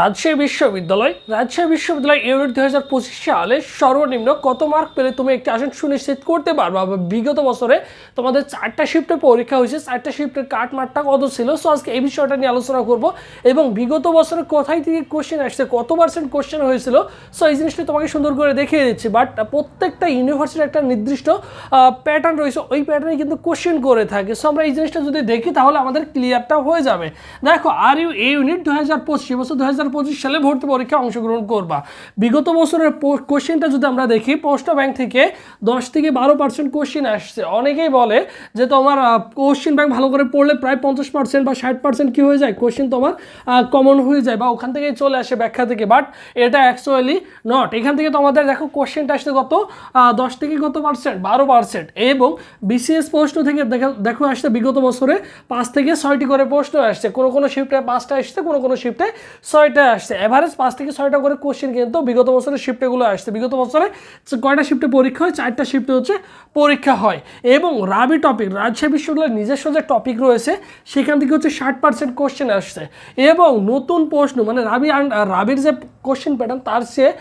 রাজশাহী বিশ্ববিদ্যালয় রাজশাহী বিশ্ববিদ্যালয় ইউনিট দুই হাজার পঁচিশ সালে সর্বনিম্ন কত মার্ক পেলে তুমি একটি আসন সুনিশ্চিত করতে পারবা? বা বিগত বছরে তোমাদের চারটা শিফটে পরীক্ষা হয়েছে, চারটা শিফটের কাট মার্কটা কত ছিল? সো আজকে এই বিষয়টা নিয়ে আলোচনা করব। এবং বিগত বছরে কোথায় থেকে কোশ্চেন আসছে, কত পার্সেন্ট কোশ্চেন হয়েছিল? সো এই জিনিসটা তোমাকে সুন্দর করে দেখিয়ে দিচ্ছি। বাট প্রত্যেকটা ইউনিভার্সিটির একটা নির্দিষ্ট প্যাটার্ন রয়েছে। ওই প্যাটার্নে কিন্তু কোশ্চেন করে থাকে। সো আমরা এই জিনিসটা যদি দেখি তাহলে আমাদের ক্লিয়ারটা হয়ে যাবে। দেখো আর ইউ এই ইউনিট দু হাজার পঁচিশ বছর দু হাজার পঁচিশ সালে ভর্তি পরীক্ষায় অংশগ্রহণ করবা। বিগত বছরের কোশ্চেনটা যদি আমরা দেখি, পোস্ট ব্যাংক থেকে দশ থেকে বারো পার্সেন্ট কোশ্চেন আসছে। অনেকেই বলে যে তোমার কোশ্চেন ব্যাংক ভালো করে পড়লে প্রায় পঞ্চাশ পার্সেন্ট বা ষাট পার্সেন্ট কী হয়ে যায়? কোশ্চেন তোমার কমন হয়ে যায় বা ওখান থেকেই চলে আসে ব্যাখ্যা থেকে। বাট এটা অ্যাকচুয়ালি নট এখান থেকে তোমাদের দেখো কোশ্চেনটা আসছে কত? দশ থেকে কত পার্সেন্ট বারো পার্সেন্ট এবং বিসিএস পোস্ট থেকে দেখো দেখো আসছে বিগত বছরে পাঁচ থেকে ছয়টি করে প্রশ্ন আসছে। কোনো কোনো শিফটে পাঁচটা আসছে, কোনো কোনো শিফটে ছয়টা আসছে। এভারেজ পাঁচ থেকে ছয়টা করে কোশ্চেন কিন্তু বিগত বছরের শিফটেগুলো আসছে। বিগত বছরে কয়টা শিফটে পরীক্ষা হয়, চারটা শিফটে হচ্ছে পরীক্ষা হয়। এবং রাবি টপিক রাজশাহী বিশ্ববিদ্যালয়ের নিজস্ব যে টপিক রয়েছে, সেখান থেকে হচ্ছে ষাট পার্সেন্ট কোশ্চেন আসছে। এবং নতুন প্রশ্ন মানে রাবি রাবির যে কোশ্চেন প্যাটার্ন তার চেয়ে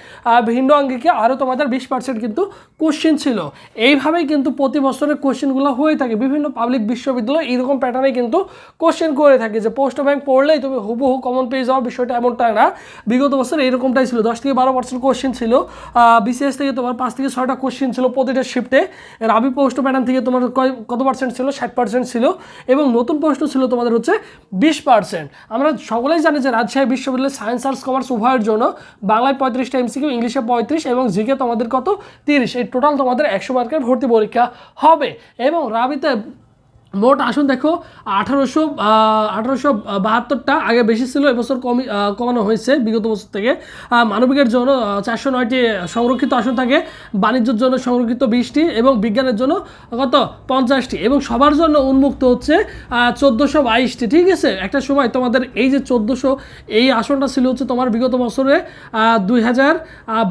ভিন্ন অঙ্গিকে আরও তোমাদের বিশ পার্সেন্ট কিন্তু কোশ্চেন ছিল। এইভাবেই কিন্তু প্রতি বছরের কোশ্চেনগুলো হয়ে থাকে। বিভিন্ন পাবলিক বিশ্ববিদ্যালয় এইরকম প্যাটার্নে কিন্তু কোশ্চেন করে থাকে যে পোস্ট ব্যাংক পড়লেই তুমি হুবহু কমন পেয়ে যাও, বিষয়টা এমনটা না, বিগত বছর এরকমটাই ছিল। দশ থেকে বারো পার্সেন্ট কোশ্চেন ছিল। বিসিএস থেকে তোমার পাঁচ থেকে ছয়টা কোশ্চেন ছিল প্রতিটা শিফটে রাবি পোস্ট প্যাটার্ন থেকে তোমার কত পার্সেন্ট ছিল? ষাট পার্সেন্ট ছিল। এবং নতুন প্রশ্ন ছিল তোমাদের হচ্ছে বিশ পার্সেন্ট আমরা সকলেই জানি যে রাজশাহী বিশ্ববিদ্যালয় সায়েন্স আর্টস কমার্স উভয়ের জন্য বাংলায় পঁয়ত্রিশটা এমসিকিউ ইংলিশে পঁয়ত্রিশ এবং জিকে তোমাদের কত? তিরিশ। এই টোটাল তোমাদের একশো মার্কের ভর্তি পরীক্ষা হবে। এবং রাবিতে মোট আসন দেখো, আঠারোশো আঠারোশো বাহাত্তরটা, আগে বেশি ছিল, এবছর কমি কমানো হয়েছে বিগত বছর থেকে। মানবিকের জন্য চারশো নয়টি সংরক্ষিত আসন থাকে, বাণিজ্যের জন্য সংরক্ষিত বিশটি, এবং বিজ্ঞানের জন্য কত? পঞ্চাশটি, এবং সবার জন্য উন্মুক্ত হচ্ছে চোদ্দোশো বাইশটি, ঠিক আছে? একটা সময় তোমাদের এই যে চোদ্দোশো, এই আসনটা ছিল হচ্ছে তোমার বিগত বছরে দুই হাজার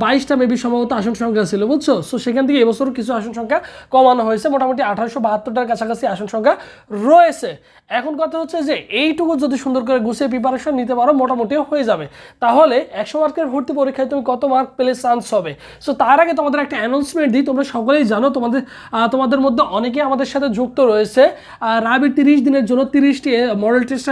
বাইশটা মেবি সম্ভবত আসন সংখ্যা ছিল, বুঝছ? সো সেখান থেকে এবছর কিছু আসন সংখ্যা কমানো হয়েছে, মোটামুটি আঠারোশো বাহাত্তরটার কাছাকাছি আসন সংখ্যা রয়েছে। এখন কথা হচ্ছে যে, এইটুকু যদি সুন্দর করে গুছিয়ে প্রিপারেশন নিতে পারো মোটামুটি হয়ে যাবে। তাহলে একশো মার্কের ভর্তি পরীক্ষায় তুমি কত মার্ক পেলে চান্স হবে? সো তার আগে তোমাদের একটা অ্যানাউন্সমেন্ট দিই। তোমরা সকলেই জানো, তোমাদের তোমাদের মধ্যে অনেকে আমাদের সাথে যুক্ত রয়েছে। রাবি তিরিশ দিনের জন্য তিরিশটি মডেল টেস্ট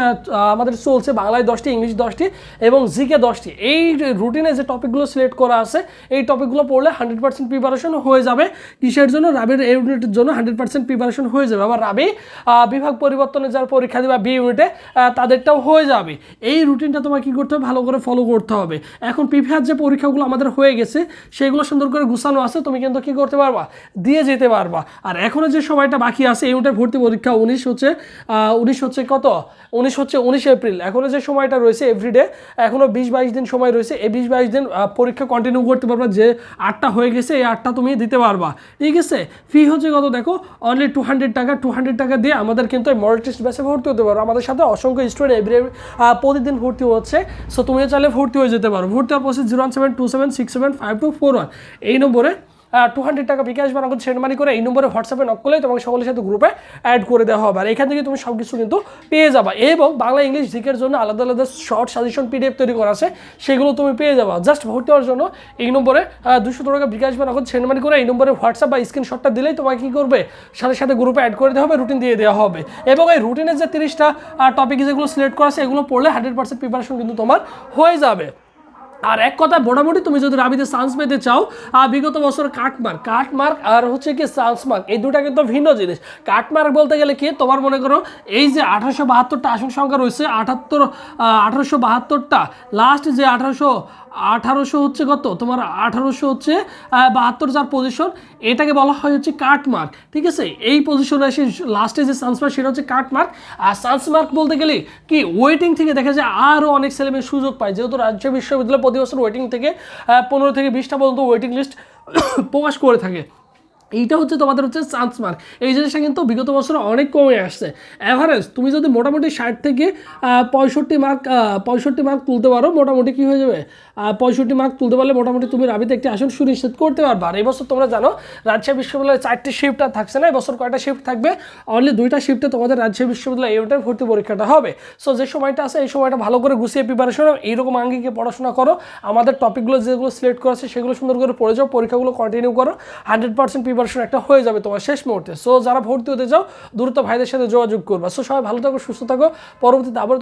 আমাদের চলছে বাংলায় দশটি, ইংলিশ দশটি এবং জিকে দশটি। এই রুটিনে যে টপিকগুলো সিলেক্ট করা আছে, এই টপিকগুলো পড়লে হান্ড্রেড পার্সেন্ট প্রিপারেশন হয়ে যাবে। কিসের জন্য? রাবির এই ইউনিটের জন্য হান্ড্রেড পার্সেন্ট প্রিপারেশন হয়ে যাবে। আবার রাবি বিভাগ পরিবর্তনে যার পরীক্ষা দেবে বি ইউনিটে তাদেরটাও হয়ে যাবে। এই রুটিনটা তোমার কী করতে হবে? ভালো করে ফলো করতে হবে। এখন প্রিভিয়াস যে পরীক্ষাগুলো আমাদের হয়ে গেছে, সেগুলো সুন্দর করে গুছানো আছে, তুমি কিন্তু কী করতে পারবা? দিয়ে যেতে পারবা। আর এখনও যে সময়টা বাকি আছে, এই ইউনিটের ভর্তি পরীক্ষা উনিশ হচ্ছে উনিশ হচ্ছে কত? উনিশ হচ্ছে উনিশ এপ্রিল। এখনও যে সময়টা রয়েছে এভরিডে এখনও বিশ বাইশ দিন সময় রয়েছে। এই বিশ বাইশ দিন পরীক্ষা কন্টিনিউ করতে পারবা যে আটটা হয়ে গেছে, এই আটটা তুমি দিতে পারবা। ঠিক আছে? ফি হচ্ছে কত দেখো? অনলি টু হান্ড্রেড টাকা। টু হান্ড্রেড টাকা দিয়ে আমাদের কিন্তু এই মডেল টেস্ট ব্যাচে ভর্তি হতে পারো। আমাদের সাথে অসংখ্য স্টুডেন্ট এভরি প্রতিদিন ভর্তি হচ্ছে। সো তুমি চাইলে ভর্তি হয়ে যেতে পারো। ভর্তি হওয়ার process zero one seven two seven six seven five two four one এই নম্বরে টু হান্ড্রেড টাকা বিকাশ বা নগদ সেন্ড মানি করে এই নম্বরে হোয়াটসঅ্যাপে নক করলে তোমাকে সকলের সাথে গ্রুপে অ্যাড করে দেওয়া হবে। আর এখান থেকে তুমি সব কিছু কিন্তু পেয়ে যাবা। এবং বাংলা ইংলিশ জিকের জন্য আলাদা আলাদা শর্ট সাজেশন পিডিএফ তৈরি করা আছে, সেগুলো তুমি পেয়ে যাবা। জাস্ট ভোট হওয়ার জন্য এই নম্বরে দুশো টাকা বিকাশ বা নগদ সেন্ড মানি করে এই নম্বরে হোয়াটসঅ্যাপ বা স্ক্রিনশটটা দিলেই তোমাকে কী করবে? সাথে সাথে গ্রুপে অ্যাড করে দেওয়া হবে রুটিন দিয়ে দেওয়া হবে। এবং এই রুটিনের যে তিরিশটা টপিক যেগুলো সিলেক্ট করা আছে, এগুলো পড়লে হান্ড্রেড পার্সেন্ট প্রিপারেশন কিন্তু তোমার হয়ে যাবে। আর এক কথা মোটামুটি তুমি যদি রাবিতে চান্স পেতে চাও বিগত বছর কাটমার্ক কাটমার্ক আর হচ্ছে কি চান্স মার্ক, এই দুটা কিন্তু ভিন্ন জিনিস। কাটমার্ক বলতে গেলে কি, তোমার মনে করো এই যে আঠারোশো বাহাত্তরটা আসন সংখ্যা রয়েছে, আঠাত্তর আঠারোশো বাহাত্তরটা লাস্ট যে আঠারোশো আঠারোশো হচ্ছে কত? তোমার আঠারোশো হচ্ছে বাহাত্তর যার পজিশন এটাকে বলা হয় হচ্ছে কাট মার্ক, ঠিক আছে? এই পজিশনে এসে লাস্টে যে চান্স মার্ক সেটা হচ্ছে কাট মার্ক। আর চান্স মার্ক বলতে গেলে কি ওয়েটিং থেকে দেখা যায় আরও অনেক ছেলেমেয়ে সুযোগ পায়, যেহেতু রাজ্য বিশ্ববিদ্যালয় বছর ওয়েটিং থেকে পনেরো থেকে বিশটা পর্যন্ত ওয়েটিং লিস্ট প্রকাশ করে থাকে। এইটা হচ্ছে তোমাদের হচ্ছে চান্স মার্ক এই জিনিসটা কিন্তু বিগত বছরে অনেক কমে আসছে। অ্যাভারেজ তুমি যদি মোটামুটি ষাট থেকে পঁয়ষট্টি মার্ক পঁয়ষট্টি মার্ক তুলতে পারো, মোটামুটি কী হয়ে যাবে? পঁয়ষট্টি মার্ক তুলতে পারলে মোটামুটি তুমি রাবিতে একটি আসন সুনিশ্চিত করতে পারবে। আর এই বছর তোমরা জানো, রাজশাহী বিশ্ববিদ্যালয়ে চারটি শিফট আর থাকছে না, এবছর কয়টা শিফট থাকবে? অনলি দুইটা শিফটে তোমাদের রাজশাহী বিশ্ববিদ্যালয়ে ইউনিটের ভর্তি পরীক্ষাটা হবে। সো যে সময়টা আছে, এই সময়টা ভালো করে গুছিয়ে প্রিপারেশন এইরকম আঙ্গিকে পড়াশোনা করো। আমাদের টপিকগুলো যেগুলো সিলেক্ট করেছে সেগুলো সুন্দর করে পড়ে যাও, পরীক্ষাগুলো কন্টিনিউ করো। হান্ড্রেড পার্সেন্ট প্রিপারেশন একটা হয়ে যাবে তোমার শেষ মুহূর্তে। সো যারা ভর্তি হতে যাও দ্রুত ভাইদের সাথে যোগাযোগ করবা। সো সবাই ভালো থাকো, সুস্থ থাকো। পরবর্তীতে আবার